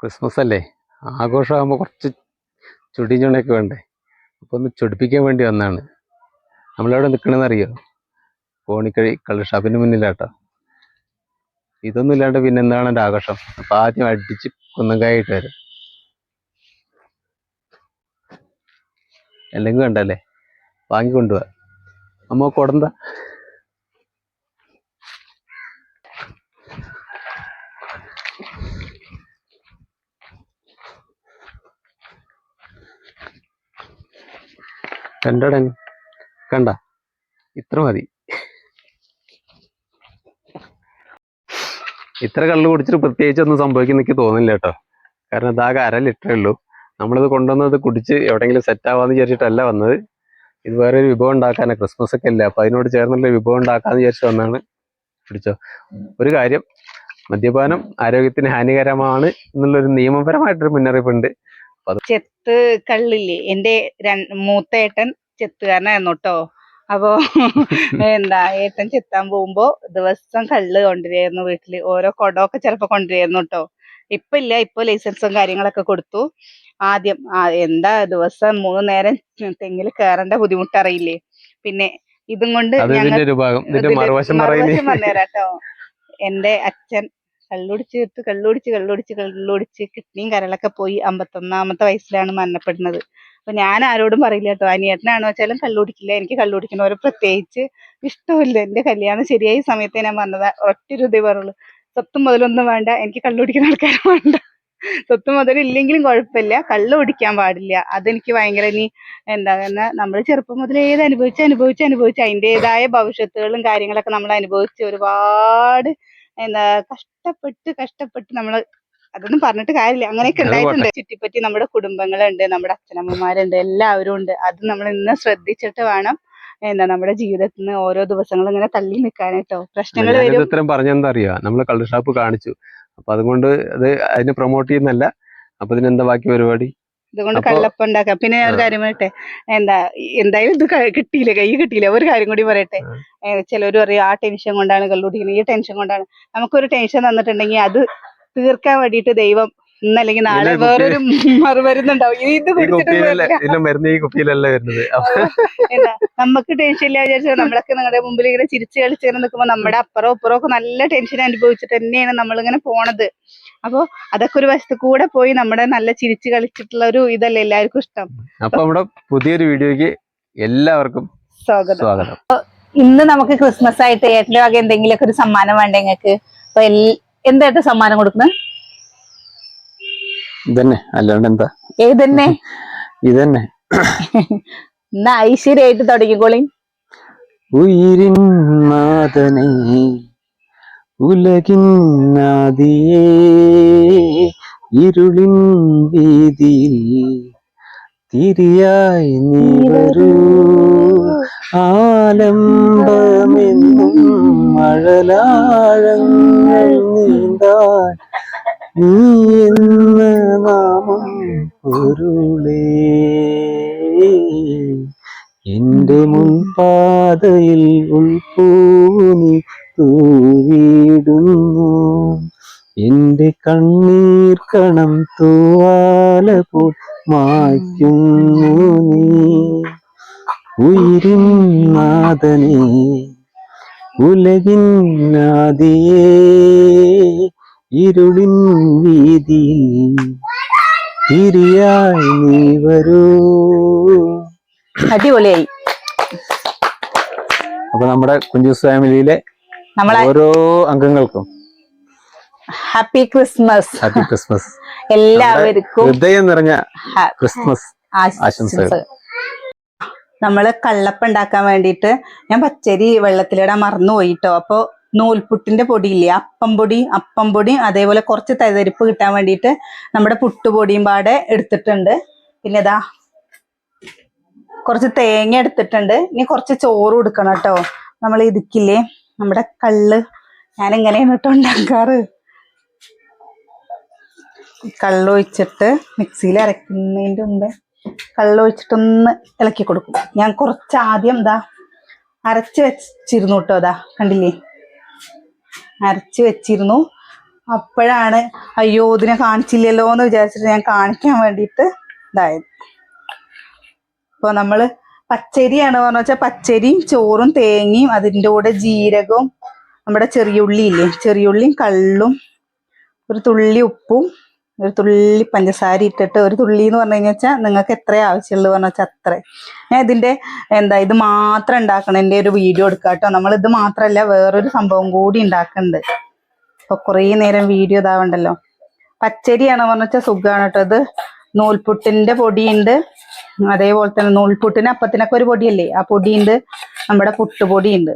Christmas അല്ലേ ആഘോഷമാകുമ്പോൾ കുറച്ച് ചുടി ചുണയൊക്കെ വേണ്ടേ? അപ്പോൾ ഒന്ന് ചൊടിപ്പിക്കാൻ വേണ്ടി വന്നതാണ് നമ്മളവിടെ നിൽക്കണമെന്ന് അറിയോ കോണിക്കഴി കള്ള് ഷാപ്പിന് മുന്നിലാട്ടോ. ഇതൊന്നും ഇല്ലാണ്ട് പിന്നെ എന്താണ് എന്റെ ആഘോഷം? അപ്പം ആദ്യം അടിച്ച് കുന്നങ്കായിട്ട് വരും. അല്ലെങ്കിൽ വേണ്ടല്ലേ വാങ്ങിക്കൊണ്ടുപോവാ അമ്മ കൊടന്ത? കണ്ടടൻ. കണ്ട. ഇത്ര മതി. ഇത്ര കള്ള് കുടിച്ചിട്ട് പ്രത്യേകിച്ച് ഒന്നും സംഭവിക്കുന്ന എനിക്ക് തോന്നില്ല കേട്ടോ. കാരണം ഇതാകെ അര ലിറ്ററേ ഉള്ളൂ. നമ്മളിത് കൊണ്ടുവന്നത് കുടിച്ച് എവിടെയെങ്കിലും സെറ്റ് ആവാന്ന് വിചാരിച്ചിട്ടല്ല വന്നത്. ഇത് വേറെ ഒരു വിഭവം ഉണ്ടാക്കാനാ. ക്രിസ്മസ് ഒക്കെ അല്ലേ? അപ്പൊ അതിനോട് ചേർന്നുള്ള വിഭവം ഉണ്ടാക്കാന്ന് വിചാരിച്ചു വന്നാണ് പിടിച്ചോ ഒരു കാര്യം മദ്യപാനം ആരോഗ്യത്തിന് ഹാനികരമാണ് എന്നുള്ളൊരു നിയമപരമായിട്ടൊരു മുന്നറിയിപ്പുണ്ട്. ചെത്ത് കള്ളില്ലേ? എന്റെ മൂത്തേട്ടൻ മൂത്ത ഏട്ടൻ ചെത്തുകാരനായിരുന്നു കേട്ടോ അപ്പോ എന്താ ഏട്ടൻ ചെത്താൻ പോകുമ്പോ ദിവസം കള്ള് കൊണ്ടുവരുമായിരുന്നു വീട്ടിൽ. ഓരോ കൊടമൊക്കെ ചിലപ്പോ കൊണ്ടുവരുമായിരുന്നു കേട്ടോ ഇപ്പൊ ഇല്ല ഇപ്പൊ ലൈസൻസും കാര്യങ്ങളൊക്കെ കൊടുത്തു. ആദ്യം എന്താ ദിവസം മൂന്ന് നേരം തെങ്ങിൽ കയറേണ്ട ബുദ്ധിമുട്ട് അറിയില്ലേ പിന്നെ ഇതും കൊണ്ട് ഞങ്ങൾ മറുവശം പറഞ്ഞുതരാട്ടോ എന്റെ അച്ഛൻ കള്ളുടിച്ച് തീർത്ത് കള്ളുടിച്ച് കള്ളുടിച്ച് കള്ളുടിച്ച് കിഡ്നിയും കരളൊക്കെ പോയി അമ്പത്തൊന്നാമത്തെ വയസ്സിലാണ് മരണപ്പെടുന്നത്. അപ്പൊ ഞാൻ ആരോടും പറയില്ല കേട്ടോ. അനിയേട്ടനാണോ വെച്ചാലും കള്ളുടിക്കില്ല. എനിക്ക് കള്ളുടിക്കുന്നവരെ പ്രത്യേകിച്ച് ഇഷ്ടമില്ല. എന്റെ കല്യാണം ശരിയായ സമയത്ത് ഞാൻ പറഞ്ഞത്. ഒറ്റൊരു ഇതേ പറയുള്ളൂ. സ്വത്തും മുതലൊന്നും വേണ്ട. എനിക്ക് കള്ളുടിക്കുന്ന ആൾക്കാരും വേണ്ട. സ്വത്തും മുതലില്ലെങ്കിലും കുഴപ്പമില്ല. കള്ള് കുടിക്കാൻ പാടില്ല. അതെനിക്ക് ഭയങ്കര ഇനി എന്താ നമ്മൾ ചെറുപ്പം മുതൽ ഏത് അനുഭവിച്ച് അനുഭവിച്ച് അനുഭവിച്ച് അതിന്റെതായ ഭവിഷ്യത്തുകളും കാര്യങ്ങളൊക്കെ നമ്മൾ അനുഭവിച്ച് ഒരുപാട് എന്താ കഷ്ടപ്പെട്ട് കഷ്ടപ്പെട്ട് നമ്മൾ അതൊന്നും പറഞ്ഞിട്ട് കാര്യമില്ല. അങ്ങനെയൊക്കെ ഉണ്ടായിട്ടുണ്ട്. ചുറ്റിപ്പറ്റി നമ്മുടെ കുടുംബങ്ങളുണ്ട് നമ്മുടെ അച്ഛനമ്മമാരുണ്ട് എല്ലാവരും ഉണ്ട്. അത് നമ്മൾ ഇന്ന് ശ്രദ്ധിച്ചിട്ട് വേണം എന്താ നമ്മുടെ ജീവിതത്തിൽ നിന്ന് ഓരോ ദിവസങ്ങളും ഇങ്ങനെ തള്ളി നിൽക്കാനായിട്ടോ പ്രശ്നങ്ങൾ ഉത്തരം വരും. പറഞ്ഞെന്താ അറിയാ? നമ്മൾ കള്ള് ഷാപ്പ് കാണിച്ചു. അപ്പൊ അതുകൊണ്ട് അത് അതിനെ പ്രൊമോട്ട് ചെയ്യുന്നല്ല അപ്പൊ ഇതിനെന്താ ബാക്കി പരിപാടി? ഇതുകൊണ്ട് കള്ളപ്പം ഉണ്ടാക്കാം. പിന്നെ ഞാൻ ഒരു കാര്യം പറയട്ടെ? എന്താ എന്തായാലും ഇത് കിട്ടിയില്ല കൈ കിട്ടിയില്ല. ഒരു കാര്യം കൂടി പറയട്ടെ. ചിലർ പറയും ആ ടെൻഷൻ കൊണ്ടാണ് കള്ളുടിക്കുന്നത്. ഈ ടെൻഷൻ കൊണ്ടാണ്. നമുക്കൊരു ടെൻഷൻ തന്നിട്ടുണ്ടെങ്കിൽ അത് തീർക്കാൻ വേണ്ടിയിട്ട് ദൈവം ഇന്നല്ലെങ്കിൽ നാളെ വേറൊരു മറുമരുന്നുണ്ടാവും ഇത് ഈ കുടിച്ചിട്ട് മരുന്ന് ഈ കുപ്പിയിലല്ല വരുന്നത്. എന്താ? നമുക്ക് ടെൻഷൻ ഇല്ല വിചാരിച്ചാൽ നമ്മളൊക്കെ നിങ്ങളുടെ മുമ്പിൽ ഇങ്ങനെ ചിരിച്ച് കളിച്ചിങ്ങനെ നിൽക്കുമ്പോ നമ്മുടെ അപ്പുറം ഇപ്പുറം ഒക്കെ നല്ല ടെൻഷൻ അനുഭവിച്ചിട്ട് തന്നെയാണ് നമ്മളിങ്ങനെ പോണത്. അപ്പൊ അതൊക്കെ ഒരു വശത്ത് കൂടെ പോയി നമ്മുടെ നല്ല ചിരിച്ച് കളിച്ചിട്ടുള്ള ഒരു ഇതല്ലേ എല്ലാവർക്കും ഇഷ്ടം. അപ്പൊ നമ്മുടെ പുതിയൊരു വീഡിയോയ്ക്ക് എല്ലാവർക്കും സ്വാഗതം. സ്വാഗതം. ഇന്ന് നമുക്ക് ക്രിസ്മസ് ആയിട്ട് ഏട്ടന്റെ വക എന്തെങ്കിലുമൊക്കെ ഒരു സമ്മാനം വേണ്ട നിങ്ങൾക്ക് അപ്പൊ എന്തായിട്ട് സമ്മാനം കൊടുക്കുന്നത് ഇതന്നെ. അല്ലാണ്ട് എന്താ ഏതന്നെ? ഇതന്നെ. എന്നാ ഐശ്വര്യായിട്ട് തുടങ്ങിക്കോളി. ഉയിരിൻ നാഥനേ ഉലകിൻ നാദിയേ ഇരുളിൻ വീതിയിൽ തിരിയായി നീ വരൂ. ആലംബമെന്നും മഴലാഴങ്ങൾ നീന്താൻ നീ എന്റെ മുൻപാതയിൽ ഉൾപ്പൂനി തൂവിടുന്നു. എന്റെ കണ്ണീർ കണം തൂവാല പോൽ മായ്ക്കുന്നു നീ. ഉയരി നാഥനെ ഉലകിൻ നാദിയേ ഇരുളിൻ വീതിയിൽ തിരിയായി നീ വരൂ. അടിപൊളിയായി. അപ്പൊ നമ്മുടെ കുഞ്ചൂസ് ഫാമിലിയിലെ നമ്മളെ ഓരോ അംഗങ്ങൾക്കും ഹാപ്പി ക്രിസ്മസ്. Happy Christmas. എല്ലാവർക്കും ഹൃദയം നിറഞ്ഞ ക്രിസ്മസ് ആശംസകൾ. നമ്മൾ കള്ളപ്പം ഉണ്ടാക്കാൻ വേണ്ടിയിട്ട് ഞാൻ പച്ചരി വെള്ളത്തിലിടാൻ മറന്നു പോയിട്ടോ അപ്പൊ നൂൽപുട്ടിന്റെ പൊടിയില്ലേ? അപ്പം പൊടി അപ്പം പൊടി അതേപോലെ കുറച്ച് തരിതരിപ്പ് കിട്ടാൻ വേണ്ടിയിട്ട് നമ്മുടെ പുട്ടുപൊടിയും പാടെ എടുത്തിട്ടുണ്ട്. പിന്നെ ഇതാ കുറച്ച് തേങ്ങ എടുത്തിട്ടുണ്ട്. ഇനി കുറച്ച് ചോറ് കൊടുക്കണം കേട്ടോ. നമ്മൾ ഇതിക്കില്ലേ നമ്മുടെ കള്ള്. ഞാൻ എങ്ങനെയാണ് കേട്ടോ ഉണ്ടാക്കാറ്? കള്ളൊഴിച്ചിട്ട് മിക്സിയിൽ അരക്കുന്നതിന്റെ മുമ്പേ കള്ളൊഴിച്ചിട്ടൊന്ന് ഇളക്കി കൊടുക്കും. ഞാൻ കുറച്ച് ആദ്യം ഇതാ അരച്ച് വെച്ചിരുന്നു കേട്ടോ അതാ കണ്ടില്ലേ? അരച്ച് വെച്ചിരുന്നു. അപ്പോഴാണ് അയ്യോ ഇതിനെ കാണിച്ചില്ലല്ലോ എന്ന് വിചാരിച്ചിട്ട് ഞാൻ കാണിക്കാൻ വേണ്ടിയിട്ട് ഇതായത്. അപ്പോൾ നമ്മൾ പച്ചരിയാണ് പറഞ്ഞു വെച്ചാൽ പച്ചരിയും ചോറും തേങ്ങയും അതിന്റെ കൂടെ ജീരകവും നമ്മുടെ ചെറിയുള്ളി ഇല്ലേ ചെറിയുള്ളിയും കള്ളും ഒരു തുള്ളി ഉപ്പും ഒരു തുള്ളി പഞ്ചസാര ഇട്ടിട്ട് ഒരു തുള്ളി എന്ന് പറഞ്ഞു കഴിഞ്ഞാൽ നിങ്ങൾക്ക് എത്ര ആവശ്യമുള്ളൂ പറഞ്ഞു വെച്ചാൽ അത്ര. ഞാൻ ഇതിന്റെ എന്താ ഇത് മാത്രം ഉണ്ടാക്കണതിന്റെ ഒരു വീഡിയോ എടുക്കാം കേട്ടോ നമ്മൾ ഇത് മാത്രമല്ല വേറൊരു സംഭവം കൂടി ഉണ്ടാക്കുന്നുണ്ട് അപ്പൊ കുറേ നേരം വീഡിയോ ഇതാവണ്ടല്ലോ. പച്ചരിയാണ് പറഞ്ഞു വെച്ചാൽ സുഖമാണ് കേട്ടോ ഇത് നൂൽപുട്ടിന്റെ പൊടിയുണ്ട്. അതേപോലെ തന്നെ നൂൽപുട്ടിന് അപ്പത്തിനൊക്കെ ഒരു പൊടിയല്ലേ? ആ പൊടിയുണ്ട് നമ്മുടെ പുട്ടുപൊടിയുണ്ട്.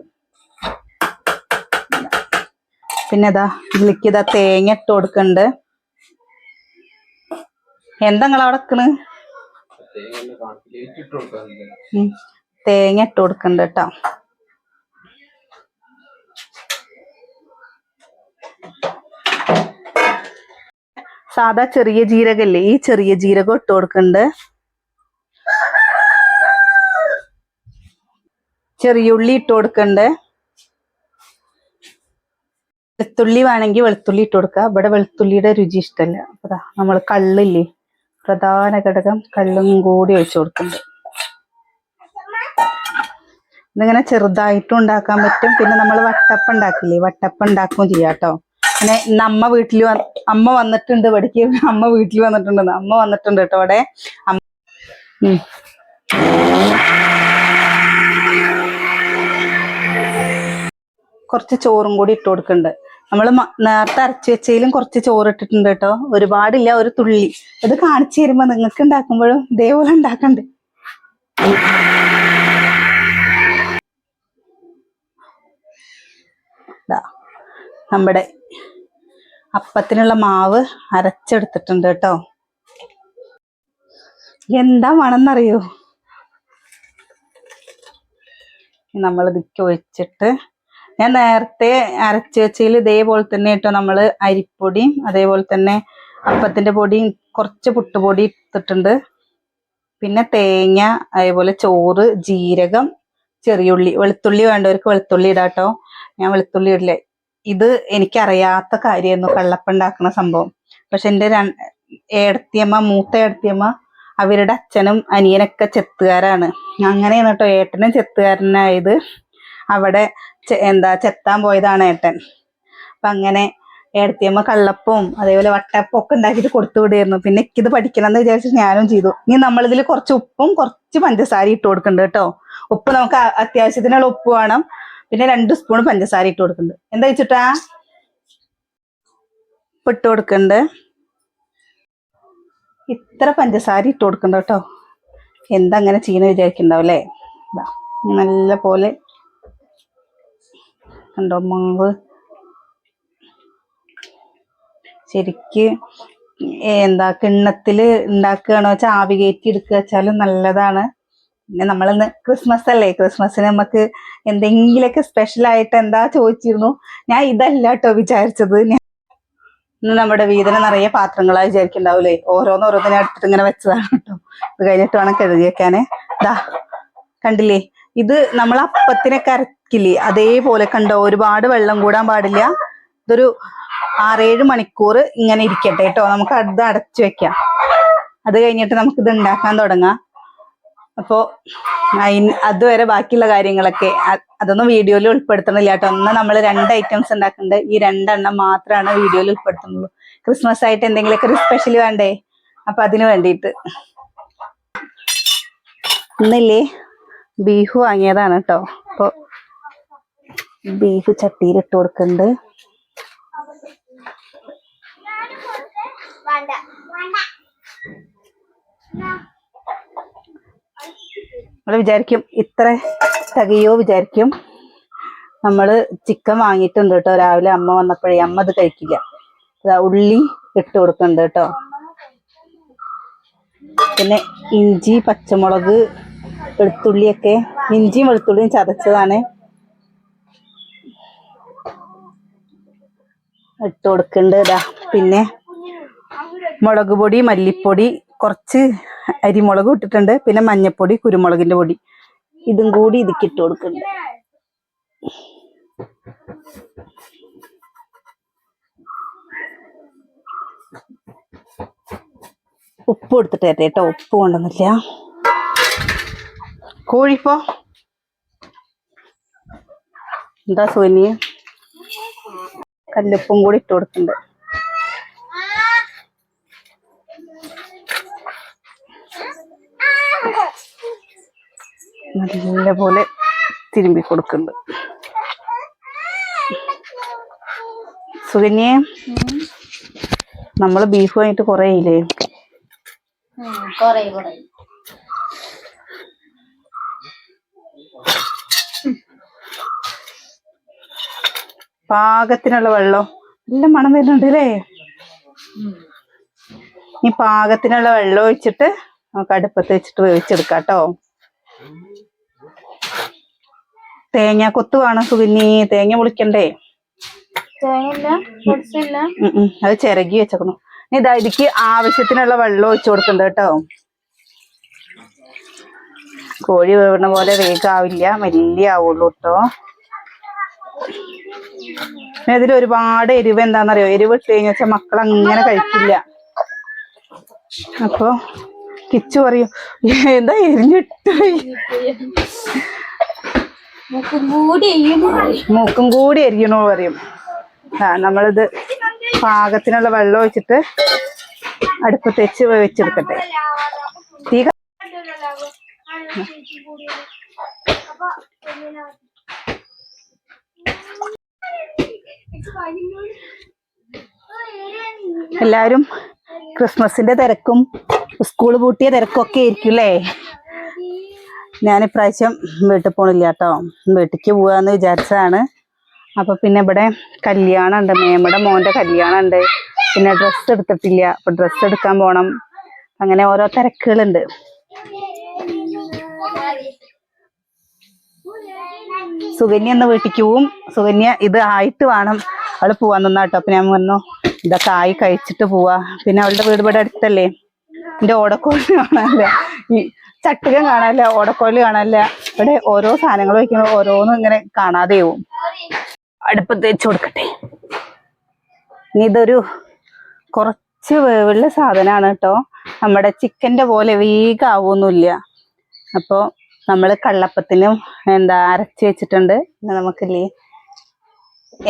പിന്നെ ഇതാ ഇതിലേക്ക് ഇതാ തേങ്ങ ഇട്ട് കൊടുക്കുന്നുണ്ട് എന്താ നിങ്ങൾ തേങ്ങ ഇട്ട് കൊടുക്കണ്ട കേട്ടോ സാധാ ചെറിയ ജീരകല്ലേ? ഈ ചെറിയ ജീരകം ഇട്ട് കൊടുക്കണ്ട്. ചെറിയ ഉള്ളി ഇട്ട് കൊടുക്കണ്ട്. വെളുത്തുള്ളി വേണമെങ്കിൽ വെളുത്തുള്ളി ഇട്ട് കൊടുക്കുക ഇവിടെ വെളുത്തുള്ളിയുടെ രുചി ഇഷ്ടമല്ല അപ്പൊ നമ്മൾ കള്ളില്ലേ? പ്രധാന ഘടകം കല്ലും കൂടി ഒഴിച്ചു കൊടുക്കുന്നുണ്ട്. ഇതിങ്ങനെ ചെറുതായിട്ടും ഉണ്ടാക്കാൻ പറ്റും. പിന്നെ നമ്മൾ വട്ടപ്പ ഉണ്ടാക്കില്ലേ? വട്ടപ്പ ഉണ്ടാക്കുകയും ചെയ്യാം കേട്ടോ. പിന്നെ ഇന്ന് അമ്മ വീട്ടിൽ അമ്മ വന്നിട്ടുണ്ട്. പഠിക്ക് അമ്മ വീട്ടിൽ വന്നിട്ടുണ്ട്. അമ്മ വന്നിട്ടുണ്ട് കേട്ടോ അവിടെ. കുറച്ച് ചോറും കൂടി ഇട്ട് കൊടുക്കുന്നുണ്ട്. നമ്മൾ നേരത്തെ അരച്ചു വെച്ചതിലും കുറച്ച് ചോറ് ഇട്ടിട്ടുണ്ട് കേട്ടോ. ഒരുപാടില്ല ഒരു തുള്ളി. അത് കാണിച്ചു തരുമ്പോ നിങ്ങൾക്ക് ഉണ്ടാക്കുമ്പോഴും ഇതേപോലെ ഉണ്ടാക്കണ്ട്. നമ്മുടെ അപ്പത്തിനുള്ള മാവ് അരച്ചെടുത്തിട്ടുണ്ട് കേട്ടോ. എന്താ മണമെന്നറിയോ നമ്മൾ ഇതിക്ക് ഒഴിച്ചിട്ട് ഞാൻ നേരത്തെ അരച്ച് വെച്ചതിൽ ഇതേപോലെ തന്നെ കേട്ടോ നമ്മൾ അരിപ്പൊടി അതേപോലെ തന്നെ അപ്പത്തിന്റെ പൊടിയും കുറച്ച് പുട്ടുപൊടി ഇട്ടിട്ടുണ്ട്. പിന്നെ തേങ്ങ അതേപോലെ ചോറ് ജീരകം ചെറിയുള്ളി വെളുത്തുള്ളി വേണ്ടവർക്ക് വെളുത്തുള്ളി ഇടാട്ടോ ഞാൻ വെളുത്തുള്ളി ഇടില്ല. ഇത് എനിക്കറിയാത്ത കാര്യമായിരുന്നു കള്ളപ്പുണ്ടാക്കുന്ന സംഭവം. പക്ഷെ എന്റെ ഏടത്തിയമ്മ മൂത്ത ഏടത്തിയമ്മ അവരുടെ അച്ഛനും അനിയനൊക്കെ ചെത്തുകാരാണ്. അങ്ങനെയാണ് കേട്ടോ ഏട്ടനും ചെത്തുകാരനായത്. അവിടെ എന്താ ചെത്താൻ പോയതാണ് ഏട്ടൻ. അപ്പൊ അങ്ങനെ ഏടത്തിയമ്മ കള്ളപ്പവും അതേപോലെ വട്ടപ്പം ഒക്കെ ഉണ്ടാക്കിയിട്ട് കൊടുത്തു വിടുമായിരുന്നു പിന്നെ എനിക്കിത് പഠിക്കണം എന്ന് വിചാരിച്ചിട്ട് ഞാനും ചെയ്തു. ഇനി നമ്മളിതിൽ കുറച്ച് ഉപ്പും കുറച്ച് പഞ്ചസാര ഇട്ട് കൊടുക്കുന്നുണ്ട് കേട്ടോ. ഉപ്പ് നമുക്ക് അത്യാവശ്യത്തിനുള്ള ഉപ്പ് വേണം. പിന്നെ രണ്ട് സ്പൂൺ പഞ്ചസാര ഇട്ട് കൊടുക്കുന്നുണ്ട്. എന്താ വെച്ചിട്ടാ ഉപ്പ് ഇട്ട് കൊടുക്കുന്നുണ്ട്. ഇത്ര പഞ്ചസാര ഇട്ട് കൊടുക്കണ്ട കേട്ടോ. എന്താ അങ്ങനെ ചെയ്യുന്ന വിചാരിക്കണ്ടാവും അല്ലേ? നല്ല പോലെ കണ്ടോ മാവ് ശരിക്ക് എന്താ കിണ്ണത്തിൽ ഉണ്ടാക്കുകയാണോ വെച്ചാൽ ആവി കയറ്റി എടുക്കുക വെച്ചാലും നല്ലതാണ്. പിന്നെ നമ്മളിന്ന് ക്രിസ്മസ് അല്ലേ ക്രിസ്മസിന് നമുക്ക് എന്തെങ്കിലുമൊക്കെ സ്പെഷ്യൽ ആയിട്ട് എന്താ ചോദിച്ചിരുന്നു? ഞാൻ ഇതല്ല കേട്ടോ വിചാരിച്ചത്. ഞാൻ ഇന്ന് നമ്മുടെ വീതന നിറയെ പാത്രങ്ങളായി വിചാരിക്കണ്ടാവൂലേ ഓരോന്ന് ഓരോന്നിനെ എടുത്തിട്ട് ഇങ്ങനെ വെച്ചതാണ് കേട്ടോ ഇത് കഴിഞ്ഞിട്ട് വേണം കഴുകി വെക്കാനേ ദാ കണ്ടില്ലേ? ഇത് നമ്മൾ അപ്പത്തിനൊക്കെ അരക്കില്ലേ അതേപോലെ കണ്ടോ ഒരുപാട് വെള്ളം കൂടാൻ പാടില്ല. ഇതൊരു ആറേഴ് മണിക്കൂർ ഇങ്ങനെ ഇരിക്കട്ടെ കേട്ടോ. നമുക്ക് അത് അടച്ചു വെക്കാം. അത് കഴിഞ്ഞിട്ട് നമുക്ക് ഇത് ഉണ്ടാക്കാൻ തുടങ്ങാം. അപ്പോ അതിന് അതുവരെ ബാക്കിയുള്ള കാര്യങ്ങളൊക്കെ അതൊന്നും വീഡിയോയിൽ ഉൾപ്പെടുത്തണില്ല കേട്ടോ. ഒന്ന് നമ്മൾ രണ്ട് ഐറ്റംസ് ഉണ്ടാക്കുന്നുണ്ട് ഈ രണ്ടെണ്ണം മാത്രമാണ് വീഡിയോയിൽ ഉൾപ്പെടുത്തുന്നുള്ളൂ ക്രിസ്മസ് ആയിട്ട് എന്തെങ്കിലുമൊക്കെ ഒരു സ്പെഷ്യൽ വേണ്ടേ? അപ്പൊ അതിന് വേണ്ടിയിട്ട്. ഇന്നില്ലേ ബീഫ് വാങ്ങിയതാണ് കേട്ടോ. ബീഫ് ചട്ടിയിൽ ഇട്ട് കൊടുക്കുന്നുണ്ട്. നമ്മൾ വിചാരിക്കും ഇത്ര തികയോ വിചാരിക്കും. നമ്മൾ ചിക്കൻ വാങ്ങിയിട്ടുണ്ട് കേട്ടോ. രാവിലെ അമ്മ വന്നപ്പോഴേ അമ്മ അത് കഴിക്കില്ല. ഉള്ളി ഇട്ട് കൊടുക്കുന്നുണ്ട് കേട്ടോ. പിന്നെ ഇഞ്ചി പച്ചമുളക് വെളുത്തുള്ളിയൊക്കെ ഇഞ്ചിയും വെളുത്തുള്ളിയും ചതച്ചതാണ്. ഇട്ട് കൊടുക്കുന്നുണ്ട് പിന്നെ മുളക് പൊടി മല്ലിപ്പൊടി കുറച്ച് അരിമുളക് ഇട്ടിട്ടുണ്ട്. പിന്നെ മഞ്ഞപ്പൊടി കുരുമുളകിന്റെ പൊടി. ഇതും കൂടി ഇതിക്കിട്ട് കൊടുക്കണ്ട്. ഉപ്പ് കൊടുത്തിട്ട് തരട്ടെ കേട്ടോ. ഉപ്പ് കൊണ്ടൊന്നില്ല കോഴിപ്പോ? എന്താ സോനിയ? കല്ലുപ്പും കൂടി ഇട്ട് കൊടുക്കുന്നുണ്ട്. നല്ലപോലെ തിരുമ്പി കൊടുക്കുന്നുണ്ട്. സുകന്യെ നമ്മൾ ബീഫ് വാങ്ങിട്ട് കൊറേ ഇല്ലേ കൊറേ കൊറേ. പാകത്തിനുള്ള വെള്ളം. നല്ല മണം വരുന്നുണ്ട് അല്ലേ ഈ പാകത്തിനുള്ള വെള്ളം ഒഴിച്ചിട്ട് നമുക്ക് അടുപ്പത്ത് വെച്ചിട്ട് വേവിച്ചെടുക്കാം കേട്ടോ. തേങ്ങ കൊത്തു വേണം സുഗന്നി തേങ്ങ പൊളിക്കണ്ടേ. അത് ചിരകി വെച്ചേക്കണു. ഇതാ ഇതിക്ക് ആവശ്യത്തിനുള്ള വെള്ളം ഒഴിച്ചു കൊടുക്കണ്ട കേട്ടോ. കോഴി വേവണ പോലെ വേഗാവില്ല. മെല്ലിയ ആവുള്ളൂ കേട്ടോ. ഇതിൽ ഒരുപാട് എരിവ് എന്താണെന്നറിയോ എരിവ് ഇട്ട് കഴിഞ്ഞ വെച്ചാൽ മക്കൾ അങ്ങനെ കഴിക്കില്ല. അപ്പൊ കിച്ചു പറയും എന്താ എരിഞ്ഞിട്ട്? മൂക്കും കൂടി എരിയണോ? പറയും. ആ നമ്മളിത് പാകത്തിനുള്ള വെള്ളം ഒഴിച്ചിട്ട് അടുപ്പത്ത് വെച്ച് വേവിച്ചെടുക്കട്ടെ തീ എല്ലാവരും ക്രിസ്മസിന്റെ തിരക്കും സ്കൂൾ പൂട്ടിയ തിരക്കും ഒക്കെ ആയിരിക്കും അല്ലേ ഞാൻ ഇപ്രാവശ്യം വീട്ടിൽ പോണില്ല കേട്ടോ വീട്ടിക്ക് പോവാന്ന് വിചാരിച്ചതാണ്. അപ്പൊ പിന്നെ ഇവിടെ കല്യാണം ഉണ്ട് മേമ്മയുടെ മോന്റെ കല്യാണം ഉണ്ട് പിന്നെ ഡ്രസ്സ് എടുത്തിട്ടില്ല. അപ്പൊ ഡ്രസ്സ് എടുക്കാൻ പോണം. അങ്ങനെ ഓരോ തിരക്കുകളുണ്ട്. സുകന്യ എന്ന വീട്ടിക്ക് പോവും സുകന്യ ഇത് ആയിട്ട് വേണം അവൾ പോവാൻ നിന്നാ കേട്ടോ അപ്പൊ ഞാൻ പറഞ്ഞു ഇതൊക്കെ ആയി കഴിച്ചിട്ട് പോവാ. പിന്നെ അവളുടെ വീട് ഇവിടെ അടുത്തല്ലേ? എന്റെ ഓടക്കോൽ കാണാനില്ല. ഈ ചട്ടുകം കാണാനില്ല ഓടക്കോൽ കാണാനില്ല. ഇവിടെ ഓരോ സാധനങ്ങൾ വെക്കുമ്പോൾ ഓരോന്നും ഇങ്ങനെ കാണാതെ പോവും അടുപ്പത്ത് വെച്ച് കൊടുക്കട്ടെ. ഇനി ഇതൊരു കുറച്ച് വേവുള്ള സാധനമാണ് കേട്ടോ. നമ്മുടെ ചിക്കന്റെ പോലെ വേഗാവൊന്നുമില്ല. അപ്പോൾ നമ്മൾ കള്ളപ്പത്തിനും എന്താ അരച്ച് വെച്ചിട്ടുണ്ട്. നമുക്കില്ലേ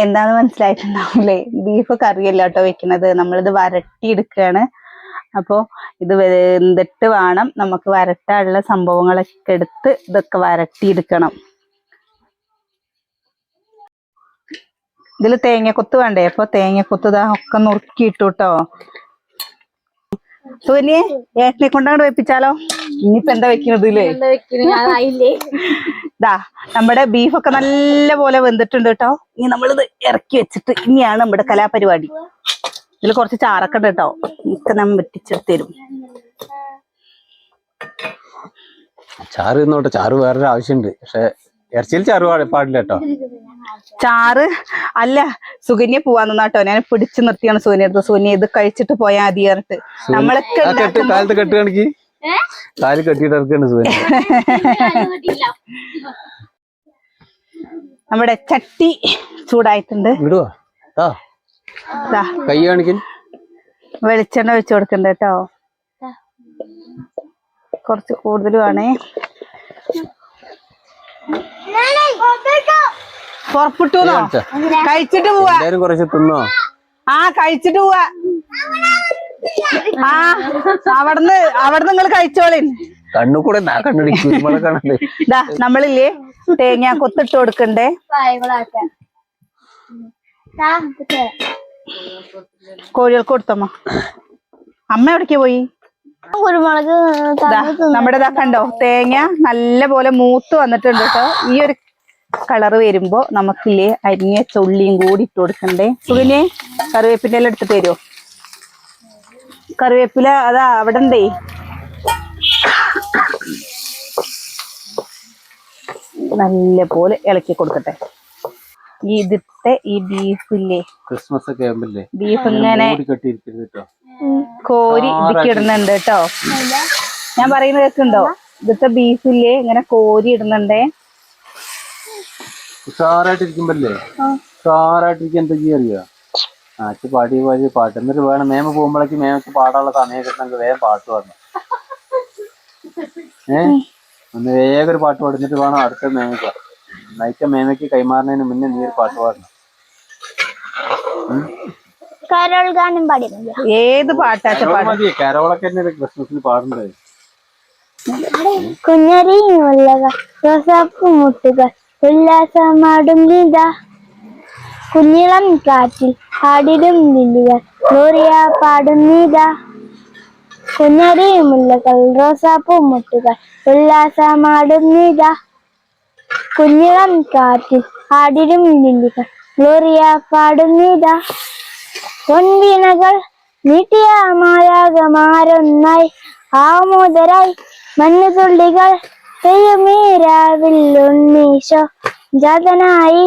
എന്താന്ന് മനസ്സിലായിട്ടുണ്ടാവില്ലേ ബീഫ് കറിയല്ല കേട്ടോ വെക്കുന്നത് നമ്മളിത് വരട്ടി എടുക്കുകയാണ് അപ്പോൾ ഇത് വെന്തിട്ട് വേണം? നമുക്ക് വരട്ടാനുള്ള സംഭവങ്ങളൊക്കെ എടുത്ത് ഇതൊക്കെ വരട്ടി എടുക്കണം ഇതിൽ തേങ്ങക്കൊത്ത് വേണ്ടേ? അപ്പോൾ തേങ്ങക്കൊത്ത് ഇതാ ഒക്കെ നുറുക്കി ഇട്ടു കേട്ടോ സൂര്യ ഏട്ടനെ കൊണ്ടാണ് വെപ്പിച്ചാലോ? ഇനിയിപ്പോ എന്താ വെക്കുന്നത് ഇതാ നമ്മുടെ ബീഫൊക്കെ നല്ല പോലെ വെന്തിട്ടുണ്ട് കേട്ടോ. ഇനി നമ്മളിത് ഇറക്കി വെച്ചിട്ട് ഇനിയാണ് നമ്മുടെ കലാപരിപാടി. ഇതിൽ കുറച്ച് ചാറൊക്കെ ഉണ്ട് കേട്ടോ. ഒക്കെ നമ്മൾ വെട്ടിച്ചെടുത്തരും ചാറ് തിന്നോട്ടെ. ചാറ് വേറൊരു ആവശ്യമുണ്ട്. പക്ഷെ ഇറച്ചിയിൽ ചാറ് പാടി- പാടില്ല കേട്ടോ. ചാറ്? അല്ല സുകന്യ പോവാൻ നിന്നാട്ടോ ഞാൻ പിടിച്ചു നിർത്തിയാണ് സുകന്യ അടുത്ത്. സുകന്യ ഇത് കഴിച്ചിട്ട് പോയാൽ മതി പറഞ്ഞിട്ട്. നമ്മളൊക്കെ കാൽ കെട്ടിട്ട് ഇറക്കാണ് സുഖം നമ്മുടെ ചട്ടി ചൂടായിട്ടുണ്ട്. വിടുവാ? കൈ കാണിക്കൻ വെളിച്ചെണ്ണ വെച്ച് കൊടുക്കണ്ട കേട്ടോ. കുറച്ച് കൂടുതലും വേണേ. പുറപ്പെട്ടു കഴിച്ചിട്ട് പോവാ. എല്ലാരും കുറച്ച് തിന്നോ? ആ കഴിച്ചിട്ട് പോവാ. ആ അവിടുന്ന് അവിടുന്ന് നിങ്ങൾ കഴിച്ചോളിൻ കണ്ണു കൂടെ ഇതാ നമ്മളില്ലേ തേങ്ങ കൊത്തിട്ട് കൊടുക്കണ്ടേ? കോഴികൾക്ക് കൊടുത്തമ്മ. അമ്മ എവിടേക്ക് പോയി? കുരുമുളക് നമ്മുടെ ഇതാ കണ്ടോ തേങ്ങ നല്ല പോലെ മൂത്ത് വന്നിട്ടുണ്ട് കേട്ടോ. ഈ ഒരു കളർ വരുമ്പോ നമുക്കില്ലേ അരിഞ്ഞ ചുള്ളിയും കൂടി ഇട്ട് കൊടുക്കണ്ടേ? സുഖിനെ കറിവേപ്പിന്റെ എല്ലാം എടുത്തിട്ട് തരുമോ കറിവേപ്പില അതാ അവിടെ ഉണ്ടേ നല്ല പോലെ ഇളക്കി കൊടുക്കട്ടെ. ഈ ഇതിത്തെ ഈ ബീഫില്ലേ ക്രിസ്മസ് ഒക്കെ ആകുമ്പല്ലേ ബീഫ് ഇങ്ങനെ കോരി ഇടുന്നുണ്ട് കേട്ടോ ഞാൻ പറയുന്ന കേൾക്കുണ്ടോ ഇതിട്ട ബീഫില്ലേ ഇങ്ങനെ കോരി ഇടുന്നുണ്ടേ. ഉഷാറായിട്ടിരിക്കുമ്പല്ലേ? ഉഷാറായിട്ടിരിക്കാൻ എന്താ ചെയ്യാ അറിയാ പാടി പാടി പാട്ട്. എന്നിട്ട് വേണം മേമ പോകുമ്പോഴേക്ക് മേമക്ക് പാടാനുള്ള സമയം കിട്ടണമെങ്കിൽ വേഗം പാട്ട് പാടണം. ഏ? ഒന്ന് വേഗം ഒരു പാട്ട് പാടുന്നിട്ട് വേണം അടുത്ത മേമയ്ക്ക് നയിക്ക മേമയ്ക്ക് കൈമാറുന്നതിന് മുന്നേ നീ ഒരു പാട്ട് പാടണം. കരോൾ ഗാനം പാടിയില്ല. ഏത് പാട്ടാച്ച കരോൾ പാടും മതി. കരോളൊക്കെ തന്നെ ക്രിസ്മസിന് പാടുന്നത്. കുഞ്ഞറിയുമുള്ളവ റോസാപ്പു മുട്ടുകൾ. ഉല്ലാസമാടും കുഞ്ഞിളം കാറ്റിൽ ആടിടും ലില്ലികൾ ഗ്ലോറിയ പാടുന്നീത നീതാ. കുഞ്ഞറിയുമുള്ളകൾ റോസാപ്പൂ മുട്ടുകൾ ഉല്ലാസമാടുന്നീത കുഞ്ഞിളം കാറ്റിൽ ആടിടും ലില്ലികൾ ഗ്ലോറിയ പാടുന്നീത നീതാ. പൊൻവീണകൾ നീട്ടിയ മാരാകമാരൊന്നായി ആമോദരായി മഞ്ഞുതുള്ളികൾ ഉണ്ണീശോ ജാതനായി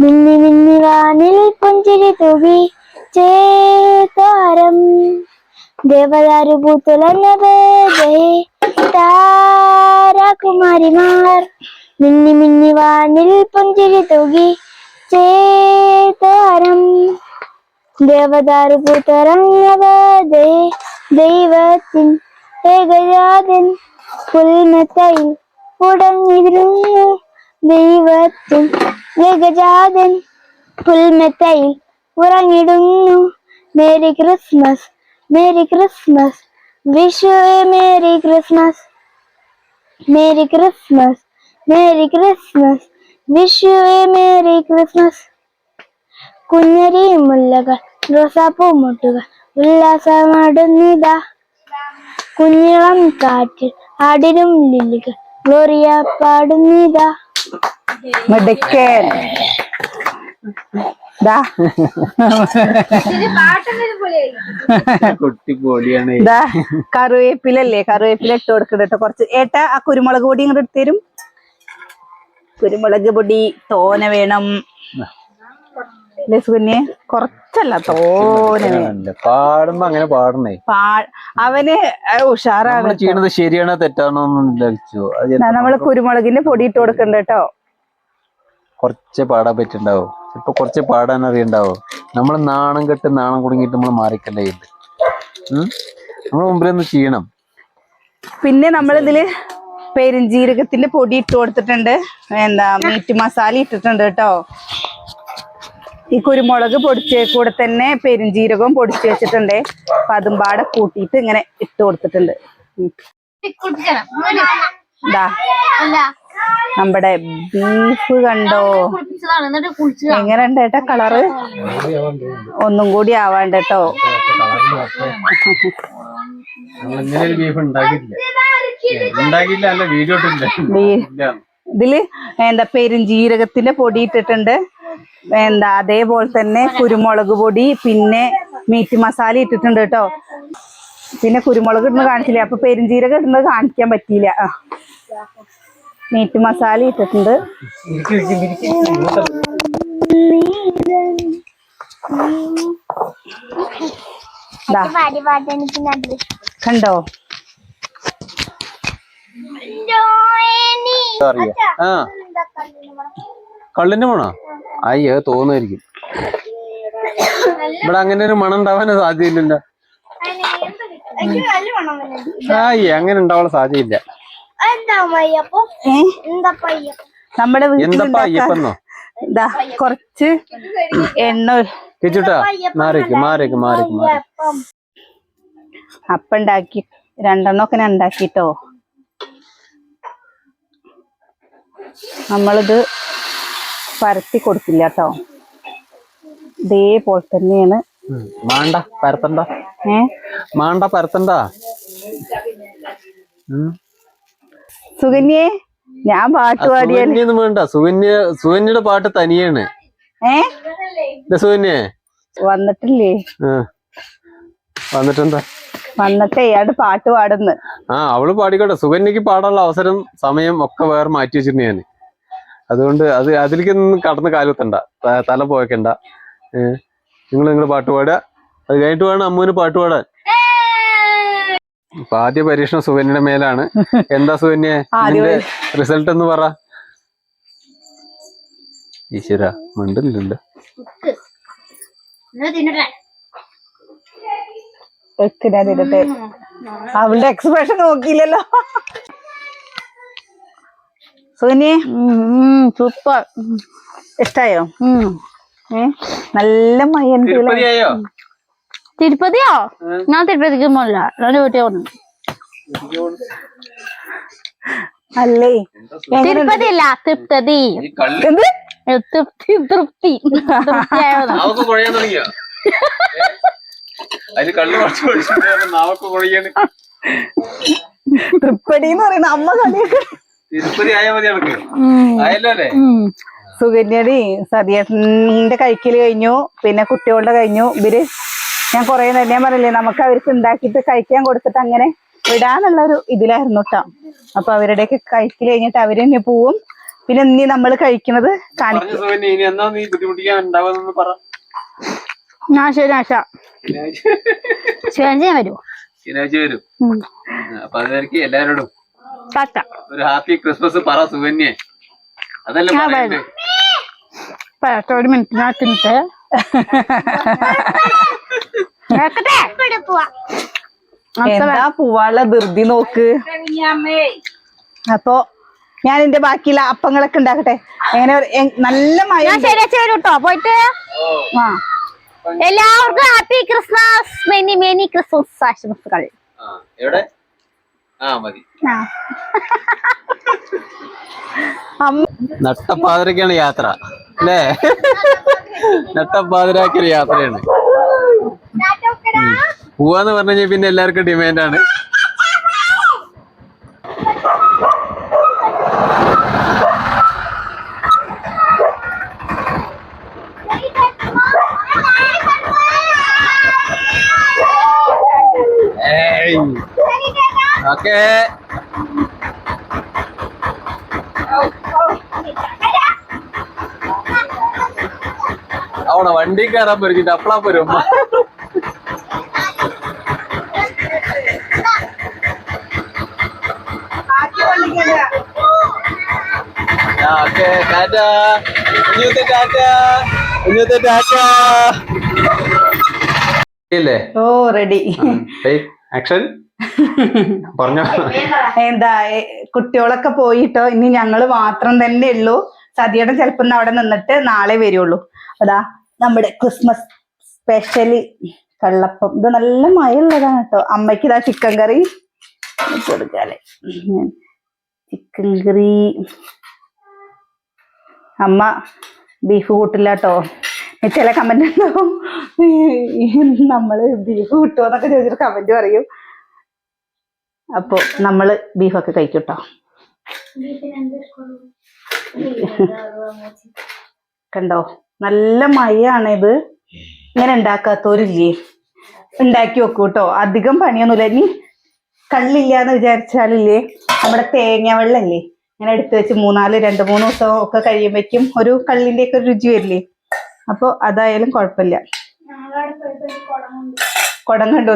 മിന്നി മിന്നി വാനിൽ പുഞ്ചിരി തുവി ചേതാരം ദേവദാരു താരകുമാരിമാർ. മിന്നി മിന്നി വാനിൽ പുഞ്ചിരി തുവി ചേതാരം ദേവദാരു പൂത്തിറങ്ങവേ ദൈവത്തിൻ ഏകജാതൻ. പുൽമത്തയിൽ ഉടങ്ങിരുന്നു ദൈവത്തിൻ ജഗജാതൻ പുൽമെത്തയിൽ ഉറങ്ങിടുന്നു. Merry Christmas merry Christmas Vishu merry Christmas. Merry Christmas merry Christmas Vishu merry Christmas. കുഞ്ഞരി മുല്ലകൾ റോസാപ്പൂ മുട്ടുകൾ ഉല്ലാസമാടുന്നിതാ. കുഞ്ഞിളം കാറ്റിൽ ആടിനും ലില്ലികൾ ഗ്ലോറിയ പാടുന്നിതാ. മിടുക്കൻ കറിവേപ്പിലല്ലേ? കറിവേപ്പില ഇട്ട് കൊടുക്കട്ടോ കുറച്ച് ഏട്ട ആ കുരുമുളക് പൊടി ഇങ്ങോട്ട് എടുത്തരും കുരുമുളക് പൊടി തോന വേണം. സുന്യെ സുകന്യെ കുറച്ചല്ല തോന പാടുമ്പോ അങ്ങനെ പാടണേ. അവന് ഉഷാറാണ് ചെയ്യണത് ശരിയാണോ തെറ്റാണോ നമ്മൾ കുരുമുളകിന്റെ പൊടി ഇട്ട് കൊടുക്കണ്ട കേട്ടോ. കുറച്ച് പാടാൻ പറ്റുണ്ടാവും? ചിലപ്പോൾ കുറച്ച് പാടാൻ അറിയണ്ടാവോ? നമ്മൾ നാണം കെട്ട് നാണം കുടുങ്ങിയിട്ട് നമ്മൾ മാറിക്കല്ലേ ഇത്? നമ്മൾ മുമ്പിൽ ഒന്ന് ചെയ്യണം പിന്നെ നമ്മളിതിൽ പെരുംജീരകത്തിന്റെ പൊടി ഇട്ട് കൊടുത്തിട്ടുണ്ട്. എന്താ മീറ്റ് മസാല ഇട്ടിട്ടുണ്ട് കേട്ടോ. ഈ കുരുമുളക് പൊടിച്ച കൂടെ തന്നെ പെരുംജീരകവും പൊടിച്ചു വെച്ചിട്ടുണ്ട്. അപ്പൊ അതും പാടെ കൂട്ടിയിട്ട് ഇങ്ങനെ ഇട്ട് കൊടുത്തിട്ടുണ്ട്. ഉം. നമ്മുടെ ബീഫ് കണ്ടോ? എങ്ങനെ ഉണ്ട് ഏട്ടാ കളറ് ഒന്നും കൂടി ആവാണ്ട് കേട്ടോ. ഇതിൽ എന്താ പെരുംജീരകത്തിന്റെ പൊടി ഇട്ടിട്ടുണ്ട്. എന്താ അതേപോലെ തന്നെ കുരുമുളക് പൊടി പിന്നെ മീറ്റ് മസാല ഇട്ടിട്ടുണ്ട് കേട്ടോ. പിന്നെ കുരുമുളക് ഇടുന്നത് കാണിച്ചില്ല? അപ്പൊ പെരുംജീരകം ഇടുന്നത് കാണിക്കാൻ പറ്റിയില്ല. മീറ്റ് മസാല ഇട്ടിട്ടുണ്ട്. കണ്ടോ? ആ കള്ളിന്റെ മണോ? അയ്യോ തോന്നുമായിരിക്കും ഇവിടെ അങ്ങനെ ഒരു മണം ഉണ്ടാവാൻ സാധ്യതയില്ലല്ലോ. ആ അങ്ങനെ ഉണ്ടാവാൻ സാധ്യതയില്ല. നമ്മുടെ വീട്ടിലുണ്ടാക്കാ കൊറച്ച് എണ്ണ അപ്പ രണ്ടെണ്ണൊക്കെ രണ്ടെണ്ണം ഞാൻ ഉണ്ടാക്കിട്ടോ നമ്മളിത് പരത്തി കൊടുക്കില്ല കേട്ടോ ഇതേപോലെ തന്നെയാണ്. മാണ്ട പരത്തണ്ട. ഏ? മാണ്ട പരത്തണ്ട. സുകന്യേ ഞാൻ പാട്ട് പാടിയൊന്നും വേണ്ട. സുകന്യ സുകന്യയുടെ പാട്ട് തനിയാണ്. ഏ? സുകന്യേ. വന്നിട്ടില്ലേ. വന്നിട്ടെന്താ? വന്നിട്ടേ ഏയാട് പാട്ട് പാടുന്നു. ആ അവൾ പാടിക്കോട്ടെ. സുകന്യക്ക് പാടാനുള്ള അവസരം സമയം ഒക്കെ വേറെ മാറ്റി വെച്ചിട്ടുണ്ട് ഞാൻ അതുകൊണ്ട് അത് അതിലേക്ക് നിന്ന് കടന്ന് കാലുത്തണ്ട തല പോയക്കണ്ട. ഏഹ് നിങ്ങൾ നിങ്ങൾ പാട്ട് പാടുക. അത് കഴിഞ്ഞിട്ട് വേണം അമ്മുവിന് പാട്ട് പാടാൻ. അപ്പൊ ആദ്യ പരീക്ഷണം സുവന്യുടെ മേലാണ്. എന്താ സുവന്യ നിന്റെ റിസൾട്ട് എന്ന് പറ. ഈശ്വര മണ്ടില്ലുണ്ട് അവളുടെ എക്സ്പ്രഷൻ നോക്കിയില്ലല്ലോ. സുനി സൂപ്പർ ഇഷ്ടായോ? നല്ല തിരുപ്പതിയായോ? തിരുപ്പതിയോ? ഞാൻ തിരുപ്പതിക്ക് പോണില്ല ഞാൻ വീട്ടിൽ പോണു അല്ലേ? തിരുപ്പതി അല്ല തൃപ്തി എന്ത്? തൃപ്തി തൃപ്തി. തൃപ്പടി എന്ന് പറയുന്ന അമ്മ കളിയൊക്കെ. തിരുപ്പതി ആയാ മതി അവൾക്ക് ഉം. ആയല്ലോ അല്ലേ? ഉം. സുകന്യടി സതിയേട്ടന്റെ കഴിക്കൽ കഴിഞ്ഞു പിന്നെ കുട്ടികളുടെ കഴിഞ്ഞു. ഇവർ ഞാൻ കൊറേ നേരം ഞാൻ പറയില്ലേ നമുക്ക് അവർക്ക് ഉണ്ടാക്കിയിട്ട് കഴിക്കാൻ കൊടുത്തിട്ട് അങ്ങനെ വിടാനുള്ള ഒരു ഇതിലായിരുന്നു കേട്ടോ അപ്പൊ അവരുടെയൊക്കെ കഴിക്കൽ കഴിഞ്ഞിട്ട് അവർ തന്നെ പോവും. പിന്നെ ഇനി നമ്മൾ കഴിക്കുന്നത് കാണിക്കും. പറഞ്ഞു ഇനി എന്നാ നീ ബുദ്ധിമുട്ടിക്കാൻ ഉണ്ടാവുമെന്ന് പറ. ഞാൻ ശരി ആശ. ശനിയാഴ്ച. വരുമോ ശനിയാഴ്ച വരും. അപ്പൊ അതുവരക്ക് എല്ലാരോടും. ഒരു ഹാപ്പി ക്രിസ്മസ് പറ സുകന്യെ. അതല്ലേ പറയണ്ടേ? ഒരു മിനിറ്റ് ഞാൻ തിന്നിട്ട് എന്താ പൂവാള ധൃതി നോക്ക്. അപ്പൊ ഞാൻ എന്റെ ബാക്കിയുള്ള അപ്പങ്ങളൊക്കെ ഉണ്ടാക്കട്ടെ. എങ്ങനെ നല്ല മഴ കേട്ടോ. പോയിട്ട്? ആ. എല്ലാവർക്കും happy Christmas many many Christmas ആശംസകൾ. ആ, എവിടെ? ആ മതി. അമ്മ നട്ടപ്പാതിരക്കാണ് യാത്ര അല്ലേ? നട്ടപ്പാതിരാക്കിയൊരു യാത്രയാണ്. പോവാന്ന് പറഞ്ഞു പിന്നെ എല്ലാവർക്കും ഡിമാൻഡാണ് ഓക്കെ. അവിടെ വണ്ടി കയറാൻ പറ്റിട്ട് അപ്പളാ പോരും ഉമ്മ ആ, ഓക്കേ ടാറ്റാ. കുഞ്ഞുത്തെ ടാറ്റാ. കുഞ്ഞുത്തെ ടാറ്റാ. ഇല്ലേ? ഓ റെഡി ആക്ഷൻ പറഞ്ഞോ. എന്താ കുട്ടികളൊക്കെ പോയിട്ടോ? ഇനി ഞങ്ങൾ മാത്രം തന്നെ ഉള്ളൂ. സതിയുടെ ചിലപ്പോ അവിടെ നിന്നിട്ട് നാളെ വരുള്ളൂ. അതാ നമ്മുടെ ക്രിസ്മസ് സ്പെഷ്യലി കള്ളപ്പം. ഇത് നല്ല മഴയുള്ളതാണ് കേട്ടോ. അമ്മയ്ക്ക് ഇതാ ചിക്കൻ കറി കൊടുക്കാല്ലേ ചിക്കൻ കറി അമ്മ ബീഫ് കൂട്ടില്ല കേട്ടോ ചില കമന്റ് ഉണ്ടാവും. നമ്മൾ ബീഫ് കൂട്ടുമോ എന്നൊക്കെ ചോദിച്ചിട്ട് കമന്റ് പറയും. അപ്പൊ നമ്മൾ ബീഫൊക്കെ കഴിക്കൂട്ടോ. കണ്ടോ? നല്ല മഴയാണ് ഇത് ഇങ്ങനെ ഉണ്ടാക്കാത്തവരില്ലേ ഉണ്ടാക്കി വെക്കൂ കേട്ടോ അധികം പണിയൊന്നുമില്ല. ഇനി കള്ളില്ല എന്ന് വിചാരിച്ചാലില്ലേ? നമ്മുടെ തേങ്ങ വെള്ളല്ലേ? ഇങ്ങനെ എടുത്തു വെച്ച് മൂന്നാൽ രണ്ട് മൂന്ന് ദിവസം ഒക്കെ കഴിയുമ്പോഴേക്കും ഒരു കള്ളിന്റെ ഒക്കെ രുചി വരില്ലേ? അപ്പൊ അതായാലും കുഴപ്പമില്ല. കുടം കണ്ടു.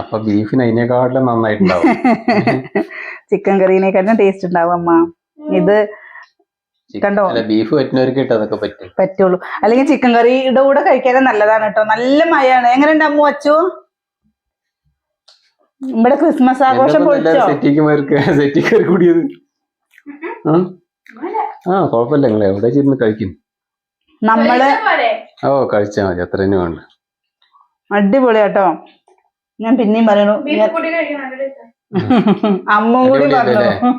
അപ്പൊ ബീഫിന് അതിനേക്കാട്ടിലും നന്നായിട്ടുണ്ടാവും. ചിക്കൻ കറീനെക്കാട്ടിലും ടേസ്റ്റ് ഉണ്ടാവും അമ്മ. ഇത് കണ്ടോ? അല്ല ബീഫ് പറ്റുന്നവർക്ക് അതൊക്കെ പറ്റും. പറ്റുള്ളൂ. അല്ലെങ്കിൽ ചിക്കൻ കറിയുടെ കൂടെ കഴിക്കാനും നല്ലതാണ് കേട്ടോ. നല്ല മഴയാണ് എങ്ങനെയുണ്ട് അമ്മ വച്ചു ഇവിടെ ക്രിസ്മസ് ആഘോഷം കൂടിയത്. ആ? ആ കുഴപ്പമില്ല. നിങ്ങൾ എവിടെ ചെന്ന് കഴിക്കും? നമ്മൾ ഓ കഴിച്ചാ മതി. അത്ര തന്നെ വേണ്ട. അടിപൊളി കേട്ടോ. ഞാൻ പിന്നെയും പറയണു. അമ്മ കൂടി പറഞ്ഞു.